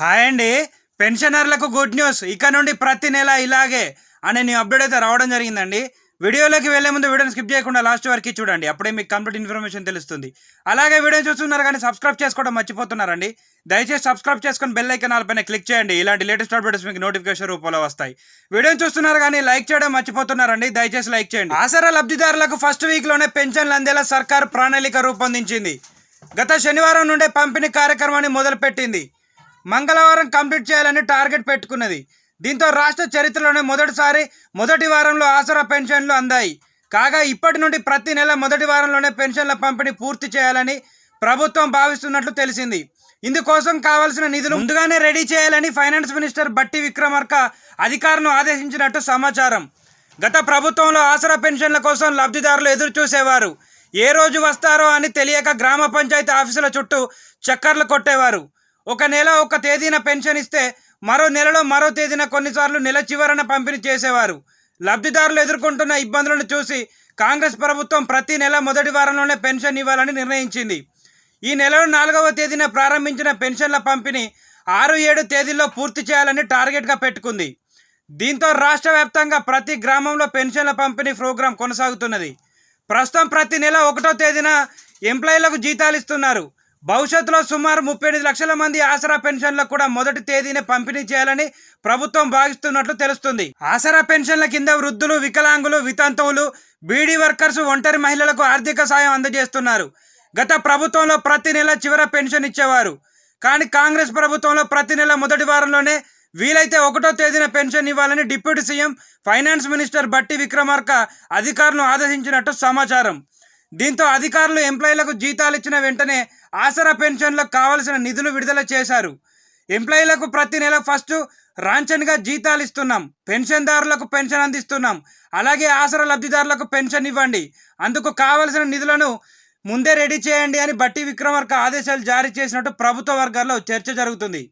Hi అండి. పెన్షనర్లకు good news. ఇక నుండి ప్రతి నెల ఇలాగే అనే నీ అప్డేట్ అయితే రావడం జరిగిందండి. వీడియోలోకి వెళ్ళే ముందు వీడియోని స్కిప్ చేయకుండా లాస్ట్ వరకు చూడండి. అప్పుడే మీకు కంప్లీట్ ఇన్ఫర్మేషన్ తెలుస్తుంది. అలాగే వీడియో చూస్తున్నారు కానీ సబ్స్క్రైబ్ చేసుకోవడం మర్చిపోతున్నారండి. దయచేసి సబ్స్క్రైబ్ చేసుకొని బెల్ ఐకన్ పైన క్లిక్ చేయండి. ఇలాంటి లేటెస్ట్ అప్డేట్స్ మీకు నోటిఫికేషన్ రూపంలో వస్తాయి. వీడియోని చూస్తున్నారు కానీ లైక్ చేయడం మర్చిపోతున్నారండి. దయచేసి లైక్ చేయండి. ఆసరా లబ్ధిదారులకు ఫస్ట్ వీక్లోనే పెన్షన్లు అందేలా సర్కార్ ప్రణాళిక రూపొందించింది. గత శనివారం నుండే పంపిణీ కార్యక్రమాన్ని మొదలుపెట్టింది. మంగళవారం కంప్లీట్ చేయాలని టార్గెట్ పెట్టుకున్నది. దీంతో రాష్ట్ర చరిత్రలోనే మొదటిసారి మొదటి వారంలో ఆసరా పెన్షన్లు అందాయి. కాగా ఇప్పటి నుండి ప్రతి నెల మొదటి వారంలోనే పెన్షన్ల పంపిణీ పూర్తి చేయాలని ప్రభుత్వం భావిస్తున్నట్లు తెలిసింది. ఇందుకోసం కావాల్సిన నిధులు ముందుగానే రెడీ చేయాలని ఫైనాన్స్ మినిస్టర్ బట్టి విక్రమార్క అధికారులను ఆదేశించినట్టు సమాచారం. గత ప్రభుత్వంలో ఆసరా పెన్షన్ల కోసం లబ్ధిదారులు ఎదురు చూసేవారు ఏ రోజు వస్తారో అని తెలియక గ్రామ పంచాయతీ ఆఫీసుల చుట్టూ చక్కర్లు కొట్టేవారు. ఒక నెల ఒక తేదీన పెన్షన్ ఇస్తే మరో నెలలో మరో తేదీన కొన్నిసార్లు నెల చివరన పంపిణీ చేసేవారు. లబ్ధిదారులు ఎదుర్కొంటున్న ఇబ్బందులను చూసి కాంగ్రెస్ ప్రభుత్వం ప్రతి నెల మొదటి వారంలోనే పెన్షన్ ఇవ్వాలని నిర్ణయించింది. ఈ నెలలో నాలుగవ తేదీన ప్రారంభించిన పెన్షన్ల పంపిణీ ఆరు ఏడు తేదీల్లో పూర్తి చేయాలని టార్గెట్గా పెట్టుకుంది. దీంతో రాష్ట్ర వ్యాప్తంగా ప్రతి గ్రామంలో పెన్షన్ల పంపిణీ ప్రోగ్రాం కొనసాగుతున్నది. ప్రస్తుతం ప్రతి నెల ఒకటో తేదీన ఎంప్లాయీలకు జీతాలు ఇస్తున్నారు. భవిష్యత్తులో సుమారు ముప్పై ఎనిమిది లక్షల మంది ఆసరా పెన్షన్లకు కూడా మొదటి తేదీనే పంపిణీ చేయాలని ప్రభుత్వం భావిస్తున్నట్లు తెలుస్తుంది. ఆసరా పెన్షన్ల కింద వృద్ధులు వికలాంగులు వితంతువులు బీడీ వర్కర్స్ ఒంటరి మహిళలకు ఆర్థిక సాయం అందజేస్తున్నారు. గత ప్రభుత్వంలో ప్రతి నెల చివర పెన్షన్ ఇచ్చేవారు. కానీ కాంగ్రెస్ ప్రభుత్వంలో ప్రతి నెల మొదటి వారంలోనే వీలైతే ఒకటో తేదీన పెన్షన్ ఇవ్వాలని డిప్యూటీ సీఎం ఫైనాన్స్ మినిస్టర్ బట్టి విక్రమార్క అధికారులను ఆదేశించినట్టు సమాచారం. దీంతో అధికారులు ఎంప్లాయీలకు జీతాలు ఇచ్చిన వెంటనే ఆసరా పెన్షన్లకు కావలసిన నిధులు విడుదల చేశారు. ఎంప్లాయీలకు ప్రతి నెల ఫస్ట్ రాంచన్గా జీతాలు ఇస్తున్నాం. పెన్షన్దారులకు పెన్షన్ అందిస్తున్నాం. అలాగే ఆసరా లబ్ధిదారులకు పెన్షన్ ఇవ్వండి. అందుకు కావలసిన నిధులను ముందే రెడీ చేయండి అని బట్టి విక్రమార్క ఆదేశాలు జారీ చేసినట్టు ప్రభుత్వ వర్గాల్లో చర్చ జరుగుతుంది.